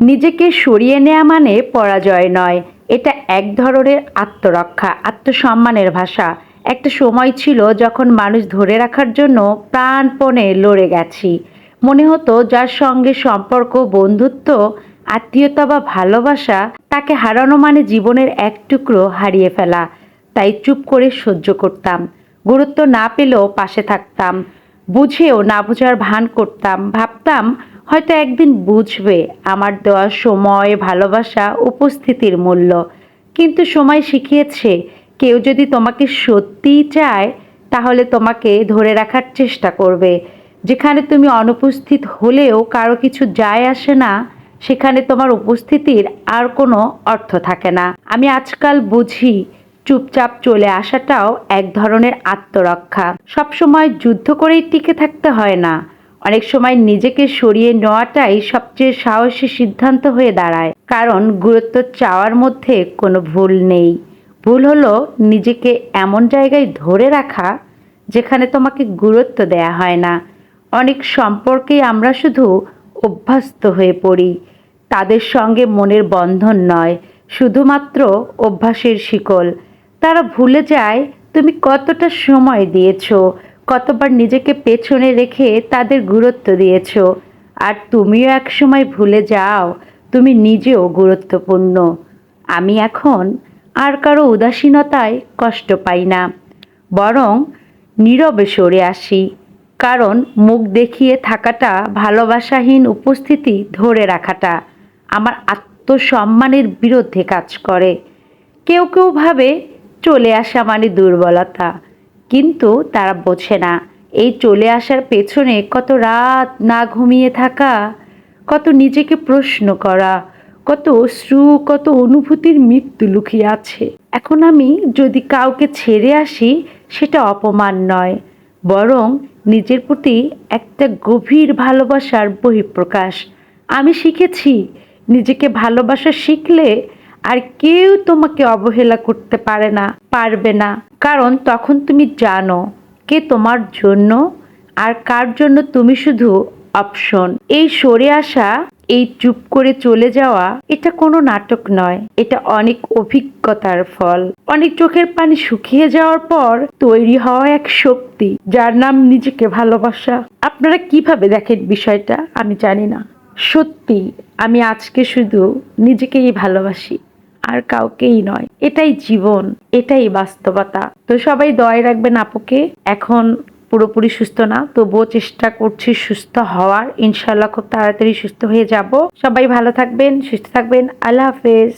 নিজেকে সরিয়ে নেওয়া মানে পরাজয় নয়। এটা এক ধরনের আত্মরক্ষা, আত্মসম্মানের ভাষা। একটা সময় ছিল যখন মানুষ ধরে রাখার জন্য প্রাণপণে লড়ে গেছি। মনে হতো যার সঙ্গে সম্পর্ক, বন্ধুত্ব, আত্মীয়তা বা ভালোবাসা, তাকে হারানো মানে জীবনের এক টুকরো হারিয়ে ফেলা। তাই চুপ করে সহ্য করতাম। গুরুত্ব না পেলেও পাশে থাকতাম। বুঝেও না বোঝার ভান করতাম। ভাবতাম হয়তো একদিন বুঝবে আমার দেওয়া সময়, ভালোবাসা, উপস্থিতির মূল্য। কিন্তু সময় শিখিয়েছে, কেউ যদি তোমাকে সত্যিই চায়, তাহলে তোমাকে ধরে রাখার চেষ্টা করবে। যেখানে তুমি অনুপস্থিত হলেও কারও কিছু যায় আসে না, সেখানে তোমার উপস্থিতির আর কোনো অর্থ থাকে না। আমি আজকাল বুঝি, চুপচাপ চলে আসাটাও এক ধরনের আত্মরক্ষা। সবসময় যুদ্ধ করেই টিকে থাকতে হয় না। অনেক সময় নিজেকে সরিয়ে নেওয়াটাই সবচেয়ে সাহসী সিদ্ধান্ত হয়ে দাঁড়ায়। কারণ গুরুত্ব চাওয়ার মধ্যে কোনো ভুল নেই। ভুল হলো নিজেকে এমন জায়গায় ধরে রাখা যেখানে তোমাকে গুরুত্ব দেয়া হয় না। অনেক সম্পর্কেই আমরা শুধু অভ্যস্ত হয়ে পড়ি। তাদের সঙ্গে মনের বন্ধন নয়, শুধুমাত্র অভ্যাসের শিকল। তারা ভুলে যায় তুমি কতটা সময় দিয়েছ কতবার নিজেকে পেছনে রেখে তাদের গুরুত্ব দিয়েছ? আর তুমিও এক সময় ভুলে যাও, তুমি নিজেও গুরুত্বপূর্ণ। আমি এখন আর কারও উদাসীনতায় কষ্ট পাই না। বরং নীরবে সরে আসি, কারণ মুখ দেখিয়ে থাকাটা ভালোবাসাহীন উপস্থিতি ধরে রাখাটা আমার আত্মসম্মানের বিরুদ্ধে কাজ করে। কেউ কেউ ভাবে চলে আসা মানে দুর্বলতা। কিন্তু তারা বোঝে না। এই চলে আসার পেছনে কত রাত না ঘুমিয়ে থাকা, কত নিজেকে প্রশ্ন করা, কত অশ্রু, কত অনুভূতির মৃত্যু লুকিয়ে আছে। এখন আমি যদি কাউকে ছেড়ে আসি, সেটা অপমান নয়, বরং নিজের প্রতি একটা গভীর ভালোবাসার বহিঃপ্রকাশ। আমি শিখেছি, নিজেকে ভালোবাসা শিখলে আর কেউ তোমাকে অবহেলা করতে পারে না, পারবে না। কারণ তখন তুমি জানো কে তোমার জন্য আর কার জন্য তুমি শুধু অপশন। এই সরে আসা, এই চুপ করে চলে যাওয়া, এটা কোনো নাটক নয়। এটা অনেক অভিজ্ঞতার ফল। অনেক চোখের পানি শুকিয়ে যাওয়ার পর তৈরি হওয়া এক শক্তি, যার নাম নিজেকে ভালোবাসা। আপনারা কীভাবে দেখেন বিষয়টা আমি জানি না। সত্যি, আমি আজকে শুধু নিজেকেই ভালোবাসি। আর কাউকেই নয়। এটাই জীবন, এটাই বাস্তবতা। তো সবাই দয় রাখবেন আপুকে। এখন পুরোপুরি সুস্থ না, তবুও চেষ্টা করছি সুস্থ হওয়ার। ইনশাল্লাহ খুব তাড়াতাড়ি সুস্থ হয়ে যাব। সবাই ভালো থাকবেন, সুস্থ থাকবেন। আল্লাহ হাফেজ।